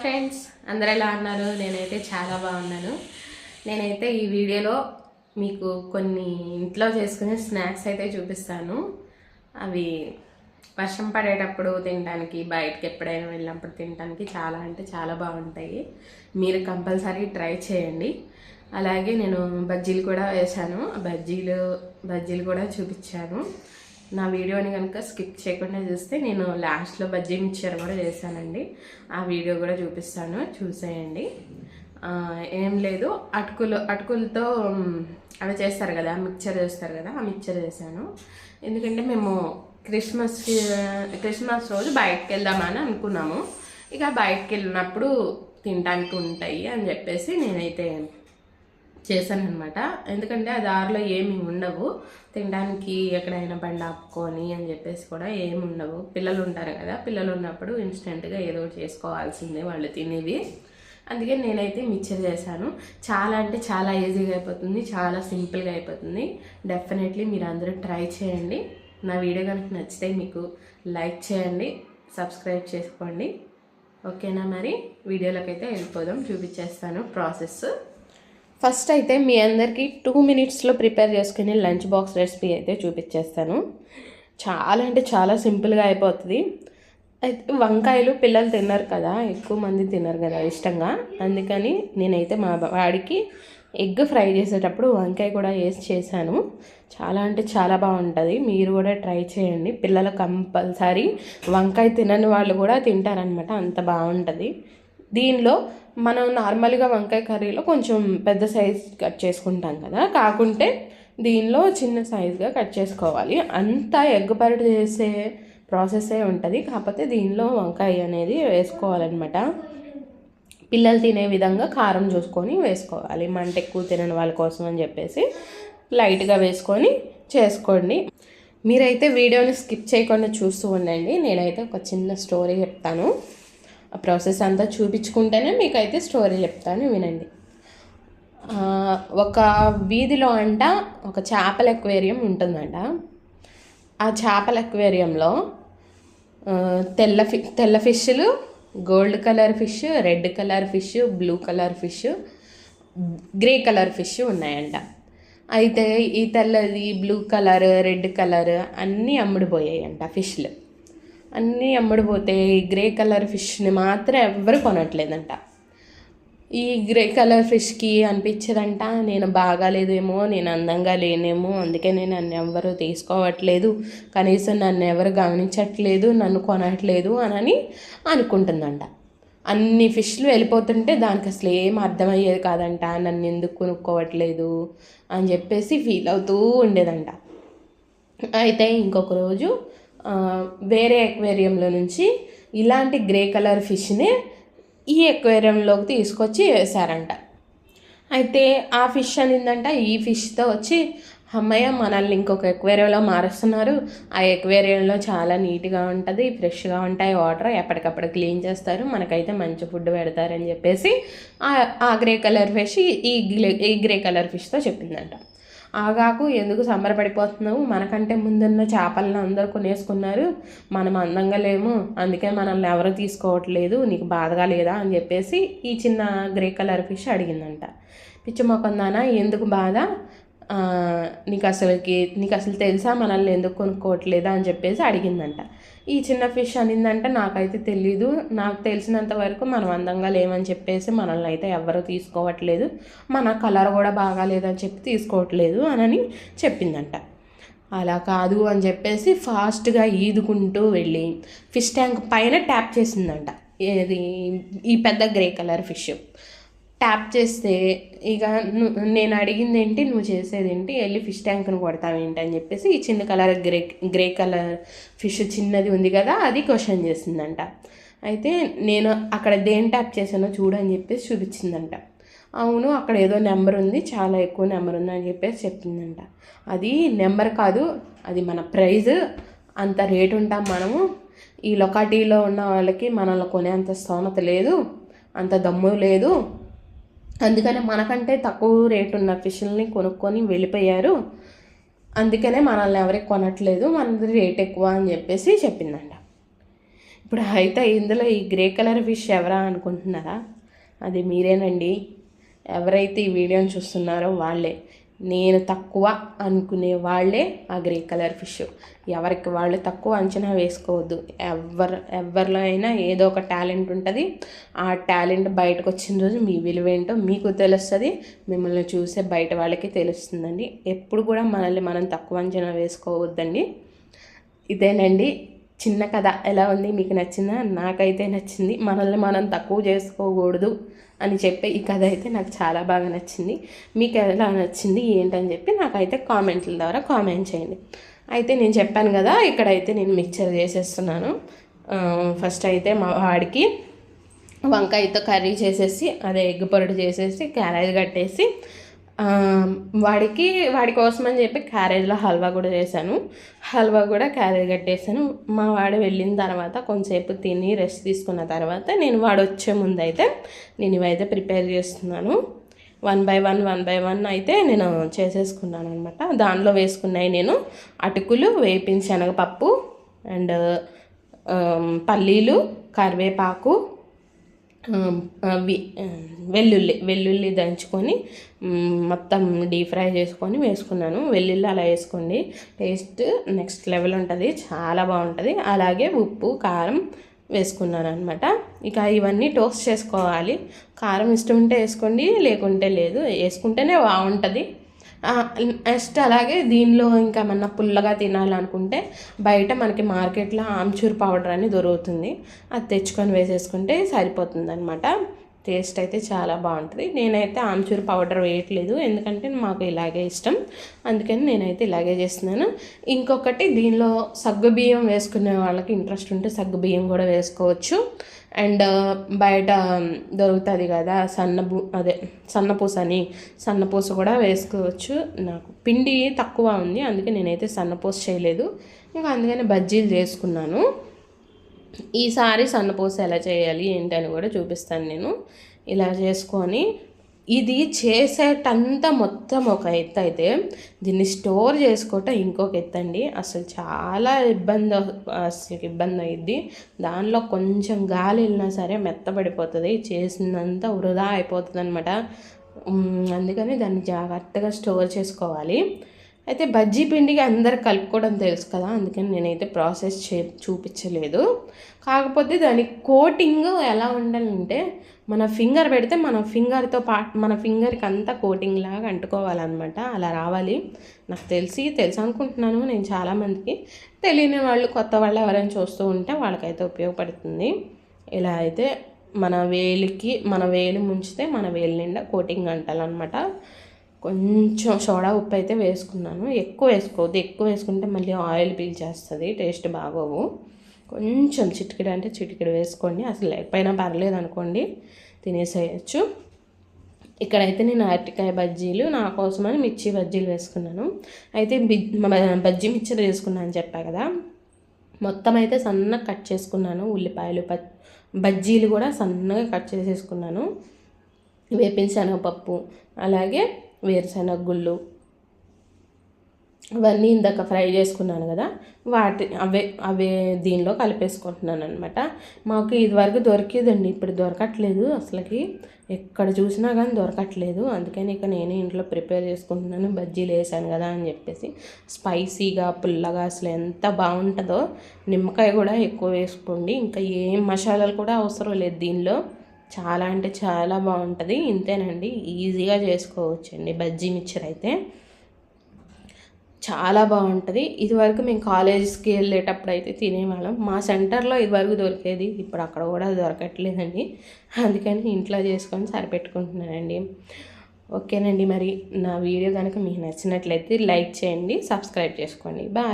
Friends అందరు ఎలా అన్నారు నేనైతే చాలా బాగున్నాను. నేనైతే ఈ వీడియోలో మీకు కొన్ని ఇంట్లో చేసుకునే స్నాక్స్ అయితే చూపిస్తాను. అవి వర్షం పడేటప్పుడు తినడానికి బయటకి ఎప్పుడైనా వెళ్ళినప్పుడు తినడానికి చాలా అంటే చాలా బాగుంటాయి. మీరు కంపల్సరీ ట్రై చేయండి. అలాగే నేను బజ్జీలు కూడా వేశాను. ఆ బజ్జీలు బజ్జీలు కూడా చూపించాను. నా వీడియోని కనుక స్కిప్ చేయకుండా చూస్తే నేను లాస్ట్లో బజ్జీ మిక్చర్ కూడా చేశానండి. ఆ వీడియో కూడా చూపిస్తాను చూసేయండి. ఏం లేదు అటుకులు అటుకులతో అవి చేస్తారు కదా మిక్చర్ చేస్తారు కదా ఆ మిక్చర్ చేశాను. ఎందుకంటే మేము క్రిస్మస్ క్రిస్మస్ రోజు బయటకు వెళ్దామని అనుకున్నాము. ఇక బయటకు వెళ్ళినప్పుడు తినడానికి ఉంటాయి అని చెప్పేసి నేనైతే చేశాను అనమాట ఎందుకంటే ఆ దారిలో ఏమి ఉండవు. తినడానికి ఎక్కడైనా బండి ఆపుకొని అని చెప్పేసి కూడా ఏమి ఉండవు. పిల్లలు ఉంటారు కదా పిల్లలు ఉన్నప్పుడు ఇన్స్టెంట్గా ఏదో ఒకటి చేసుకోవాల్సిందే వాళ్ళు తినేవి. అందుకే నేనైతే మిక్చర్ చేశాను. చాలా అంటే చాలా ఈజీగా అయిపోతుంది చాలా సింపుల్గా అయిపోతుంది. డెఫినెట్లీ మీరు అందరూ ట్రై చేయండి. నా వీడియో కనుక నచ్చితే మీకు లైక్ చేయండి సబ్స్క్రైబ్ చేసుకోండి. ఓకేనా మరి? వీడియోలోకి అయితే వెళ్ళిపోదాం చూపించేస్తాను ప్రాసెస్. ఫస్ట్ అయితే మీ అందరికీ టూ మినిట్స్లో ప్రిపేర్ చేసుకునే లంచ్ బాక్స్ రెసిపీ అయితే చూపించేస్తాను. చాలా అంటే చాలా సింపుల్గా అయిపోతుంది. అయితే వంకాయలు పిల్లలు తిన్నారు కదా ఎక్కువ మంది తిన్నారు కదా ఇష్టంగా. అందుకని నేనైతే మా వాడికి ఎగ్ ఫ్రై చేసేటప్పుడు వంకాయ కూడా వేసి చేశాను. చాలా అంటే చాలా బాగుంటుంది. మీరు కూడా ట్రై చేయండి. పిల్లలు కంపల్సరీ వంకాయ తినని వాళ్ళు కూడా తింటారనమాట అంత బాగుంటుంది. దీనిలో మనం నార్మల్గా వంకాయ కర్రీలో కొంచెం పెద్ద సైజ్ కట్ చేసుకుంటాం కదా. కాకుంటే దీనిలో చిన్న సైజుగా కట్ చేసుకోవాలి. అంతా ఎగ్ పరట చేసే ప్రాసెసే ఉంటుంది. కాకపోతే దీనిలో వంకాయ అనేది వేసుకోవాలన్నమాట. పిల్లలు తినే విధంగా కారం చూసుకొని వేసుకోవాలి. మంట ఎక్కువ తినని వాళ్ళ కోసం అని చెప్పేసి లైట్గా వేసుకొని చేసుకోండి. మీరైతే వీడియోని స్కిప్ చేయకుండా చూస్తూ ఉండండి. నేనైతే ఒక చిన్న స్టోరీ చెప్తాను. ఆ ప్రాసెస్ అంతా చూపించుకుంటేనే మీకైతే స్టోరీ చెప్తాను వినండి. ఒక వీధిలో అంట ఒక చేపల ఎక్వేరియం ఉంటుందంట. ఆ చేపల ఎక్వేరియంలో తెల్ల ఫి తెల్ల ఫిష్లు gold colour fish red colour fish blue colour fish grey colour fish ఉన్నాయంట. అయితే ఈ తెల్లది బ్లూ కలర్ రెడ్ కలర్ అన్నీ అమ్ముడుపోయాయంట ఫిష్లు. అన్నీ అమ్ముడుపోతే ఈ గ్రే కలర్ ఫిష్ని మాత్రం ఎవ్వరు కొనట్లేదంట. ఈ గ్రే కలర్ ఫిష్కి అనిపించదంట నేను బాగాలేదేమో నేను అందంగా లేనేమో అందుకే నేను నన్ను ఎవ్వరు తీసుకోవట్లేదు కనీసం నన్ను ఎవరు గమనించట్లేదు నన్ను కొనట్లేదు అని అనుకుంటుందంట. అన్ని ఫిష్లు వెళ్ళిపోతుంటే దానికి అసలు ఏం అర్థమయ్యేది కాదంట నన్ను ఎందుకు కొనుక్కోవట్లేదు అని చెప్పేసి ఫీల్ అవుతూ ఉండేదంట. అయితే ఇంకొక రోజు వేరే ఎక్వేరియంలో నుంచి ఇలాంటి గ్రే కలర్ ఫిష్ని ఈ ఎక్వేరియంలోకి తీసుకొచ్చి వేశారంట. అయితే ఆ ఫిష్ అనిందంట ఈ ఫిష్తో వచ్చి అమ్మయ్య మనల్ని ఇంకొక ఎక్వేరియంలో మారుస్తున్నారు. ఆ ఎక్వేరియంలో చాలా నీట్గా ఉంటుంది ఫ్రెష్గా ఉంటాయి వాటర్ ఎప్పటికప్పుడు క్లీన్ చేస్తారు మనకైతే మంచి ఫుడ్ పెడతారని చెప్పేసి ఆ- ఆ గ్రే కలర్ ఫిష్ ఈ గ్రే ఈ గ్రే కలర్ ఫిష్తో చెప్పిందంట. ఆగాకు ఎందుకు సంబరపడిపోతున్నావు? మనకంటే ముందున్న చేపలను అందరు కొనేసుకున్నారు. మనం అందంగా లేము. అందుకే మనల్ని ఎవరు తీసుకోవట్లేదు. నీకు బాధగా లేదా అని చెప్పేసి ఈ చిన్న గ్రే కలర్ ఫిష్ అడిగిందంట. పిచ్చి మొక్కందానా ఎందుకు బాధ? నీకు అసలుకి నీకు అసలు తెలుసా? మనల్ని ఎందుకు కొనుక్కోవట్లేదా? అని చెప్పేసి అడిగిందంట. ఈ చిన్న ఫిష్ అనిందంటే నాకైతే తెలీదు. నాకు తెలిసినంత వరకు మనం అందంగా లేమని చెప్పేసి మనల్ని అయితే ఎవరు తీసుకోవట్లేదు. మన కలర్ కూడా బాగాలేదని చెప్పి తీసుకోవట్లేదు అని చెప్పిందంట. అలా కాదు అని చెప్పేసి ఫాస్ట్గా ఈదుకుంటూ వెళ్ళి ఫిష్ ట్యాంక్ పైన ట్యాప్ చేసిందంట. ఏది? ఈ పెద్ద గ్రే కలర్ ఫిష్. ట్యాప్ చేస్తే ఇక నేను అడిగింది ఏంటి నువ్వు చేసేది ఏంటి వెళ్ళి ఫిష్ ట్యాంక్ను కొడతావేంటి అని చెప్పేసి ఈ చిన్న colour grey grey colour fish చిన్నది ఉంది కదా అది క్వశ్చన్ చేసిందంట. అయితే నేను అక్కడ దేని ట్యాప్ చేశానో చూడు అని చెప్పేసి చూపించిందంట. అవును అక్కడ ఏదో నెంబర్ ఉంది చాలా ఎక్కువ నెంబర్ ఉంది అని చెప్పేసి చెప్పిందంట. అది నెంబర్ కాదు అది మన ప్రైజ్ అంత రేట్ ఉంటాం మనము. ఈ లొకాటీలో ఉన్న వాళ్ళకి మనల్ని కొనేంత స్తోమత లేదు అంత దమ్ము లేదు. అందుకనే మనకంటే తక్కువ రేటు ఉన్న ఫిష్ని కొనుక్కొని వెళ్ళిపోయారు. అందుకనే మనల్ని ఎవరికి కొనట్లేదు మనది రేట్ ఎక్కువ అని చెప్పేసి చెప్పిందంట. ఇప్పుడు అయితే ఇందులో ఈ గ్రే కలర్ ఫిష్ ఎవరా అనుకుంటున్నారా? అది మీరేనండి. ఎవరైతే ఈ వీడియోని చూస్తున్నారో వాళ్ళే. నేను తక్కువ అనుకునే వాళ్ళే ఆ గ్రే కలర్ ఫిష్. ఎవరికి వాళ్ళు తక్కువ అంచనా వేసుకోవద్దు. ఎవరు ఎవరిలో అయినా ఏదో ఒక టాలెంట్ ఉంటుంది. ఆ టాలెంట్ బయటకు వచ్చిన రోజు మీ విలువ ఏంటో మీకు తెలుస్తుంది. మిమ్మల్ని చూసే బయట వాళ్ళకి తెలుస్తుందండి. ఎప్పుడు కూడా మనల్ని మనం తక్కువ అంచనా వేసుకోవద్దండి. ఇదేనండి చిన్న కథ. ఎలా ఉంది? మీకు నచ్చిందా? నాకైతే నచ్చింది. మనల్ని మనం తక్కువ చేసుకోకూడదు. అని చెప్పే ఈ కథ అయితే నాకు చాలా బాగా నచ్చింది. మీకు ఎలా నచ్చింది ఏంటని చెప్పి నాకైతే కామెంట్ల ద్వారా కామెంట్ చేయండి. అయితే నేను చెప్పాను కదా ఇక్కడైతే నేను మిక్చర్ చేసేస్తున్నాను. ఫస్ట్ అయితే మా వాడికి వంకాయతో కర్రీ చేసేసి అదే ఎగ్ పొరడు చేసేసి క్యారేజ్ కట్టేసి వాడికి వాడి కోసం అని చెప్పి క్యారేజ్లో హల్వా కూడా చేశాను. హల్వా కూడా క్యారేజ్ కట్టేసాను మా వాడు వెళ్ళిన తర్వాత కొంచెంసేపు తిని రెస్ట్ తీసుకున్న తర్వాత నేను వాడు వచ్చే ముందు అయితే నేను ఇవైతే ప్రిపేర్ చేస్తున్నాను. One by one one by one అయితే నేను చేసేసుకున్నాను అనమాట దానిలో వేసుకున్నాయి నేను అటుకులు వేపిన శనగపప్పు అండ్ పల్లీలు కరివేపాకు అవి వెల్లుల్లి వెల్లుల్లి దంచుకొని మొత్తం డీప్ ఫ్రై చేసుకొని వేసుకున్నాను. వెల్లుల్లి అలా వేసుకోండి. టేస్ట్ నెక్స్ట్ లెవెల్ ఉంటుంది. చాలా బాగుంటుంది. అలాగే ఉప్పు కారం వేసుకున్నాను అనమాట ఇక ఇవన్నీ టోస్ట్ చేసుకోవాలి. కారం ఇష్టం ఉంటే వేసుకోండి లేకుంటే లేదు. వేసుకుంటేనే బాగుంటుంది. నెక్స్ట్ అలాగే దీనిలో ఇంకా ఏమన్నా పుల్లగా తినాలనుకుంటే బయట మనకి మార్కెట్లో ఆమ్చూర్ పౌడర్ అని దొరుకుతుంది. అది తెచ్చుకొని వేసేసుకుంటే సరిపోతుంది అనమాట టేస్ట్ అయితే చాలా బాగుంటుంది. నేనైతే ఆమ్చూర్ పౌడర్ వేయట్లేదు. ఎందుకంటే మాకు ఇలాగే ఇష్టం. అందుకని నేనైతే ఇలాగే చేస్తున్నాను. ఇంకొకటి దీనిలో సగ్గు బియ్యం వేసుకునే వాళ్ళకి ఇంట్రెస్ట్ ఉంటే సగ్గుబియ్యం కూడా వేసుకోవచ్చు. అండ్ బయట దొరుకుతుంది కదా సన్నబు అదే సన్నపూస అని సన్నపూస కూడా వేసుకోవచ్చు నాకు. పిండి తక్కువ ఉంది అందుకే నేనైతే సన్నపూస చేయలేదు. ఇంకా అందుకని బజ్జీలు చేసుకున్నాను. ఈసారి సన్నపూస ఎలా చేయాలి ఏంటని కూడా చూపిస్తాను నేను. ఇలా చేసుకొని ఇది చేసేటంతా మొత్తం ఒక ఎత్తు అయితే దీన్ని స్టోర్ చేసుకోవటం ఇంకొక ఎత్తు అండి అసలు చాలా ఇబ్బంది అసలు ఇబ్బంది అయ్యిద్ది దానిలో కొంచెం గాలి వెళ్ళినా సరే మెత్తబడిపోతుంది చేసిందంతా వృధా అయిపోతుంది అనమాట అందుకని దాన్ని జాగ్రత్తగా స్టోర్ చేసుకోవాలి. అయితే బజ్జీ పిండికి అందరు కలుపుకోవడం తెలుసు కదా అందుకని నేనైతే ప్రాసెస్ చే చూపించలేదు. కాకపోతే దాని కోటింగ్ ఎలా ఉండాలంటే మన ఫింగర్ పెడితే మన ఫింగర్తో పాటు మన ఫింగర్కి అంతా కోటింగ్ లాగా అంటుకోవాలన్నమాట. అలా రావాలి. నాకు తెలిసి తెలుసు అనుకుంటున్నాను నేను చాలామందికి. తెలియని వాళ్ళు కొత్త వాళ్ళు ఎవరైనా చూస్తూ ఉంటే వాళ్ళకైతే ఉపయోగపడుతుంది. ఇలా అయితే మన వేలికి మన వేలు ముంచితే మన వేలు నిండా కోటింగ్ అంటాలన్నమాట. కొంచెం సోడా ఉప్పు అయితే వేసుకున్నాను. ఎక్కువ వేసుకోవద్దు. ఎక్కువ వేసుకుంటే మళ్ళీ ఆయిల్ పీల్చేస్తుంది. టేస్ట్ బాగోవు. కొంచెం చిటికెడు అంటే చిటికెడు వేసుకోండి. అసలు లేకపోయినా పర్లేదు అనుకోండి తినేసేయచ్చు. ఇక్కడైతే నేను అరటికాయ బజ్జీలు నా కోసమని మిర్చి బజ్జీలు వేసుకున్నాను. అయితే బజ్జీ మిక్చర్ వేసుకున్నాను అని చెప్పా కదా. మొత్తం అయితే సన్నగా కట్ చేసుకున్నాను. ఉల్లిపాయలు బజ్జీలు కూడా సన్నగా కట్ చేసేసుకున్నాను. వేపించనగపప్పు అలాగే వేరుశనగ గుళ్ళు ఇవన్నీ ఇందాక ఫ్రై చేసుకున్నాను కదా వాటి అవే అవే దీనిలో కలిపేసుకుంటున్నాను అనమాట మాకు ఇదివరకు దొరికేదండి ఇప్పుడు దొరకట్లేదు అసలుకి. ఎక్కడ చూసినా కానీ దొరకట్లేదు. అందుకని ఇక నేనే ఇంట్లో ప్రిపేర్ చేసుకుంటున్నాను బజ్జీలు వేసాను కదా అని చెప్పేసి. స్పైసీగా పుల్లగా అసలు ఎంత బాగుంటుందో నిమ్మకాయ కూడా ఎక్కువ వేసుకోండి. ఇంకా ఏం మసాలాలు కూడా అవసరం లేదు దీనిలో. చాలా అంటే చాలా బాగుంటుంది. ఇంతేనండి ఈజీగా చేసుకోవచ్చండి బజ్జీ మిక్చర్ అయితే. చాలా బాగుంటుంది. ఇదివరకు మేము కాలేజెస్కి వెళ్ళేటప్పుడు అయితే తినేవాళ్ళం. మా సెంటర్లో ఇదివరకు దొరికేది ఇప్పుడు అక్కడ కూడా దొరకట్లేదండి. అందుకని ఇంట్లో చేసుకొని సరిపెట్టుకుంటున్నానండి. ఓకేనండి మరి నా వీడియో కనుక మీకు నచ్చినట్లయితే లైక్ చేయండి సబ్స్క్రైబ్ చేసుకోండి. బాయ్.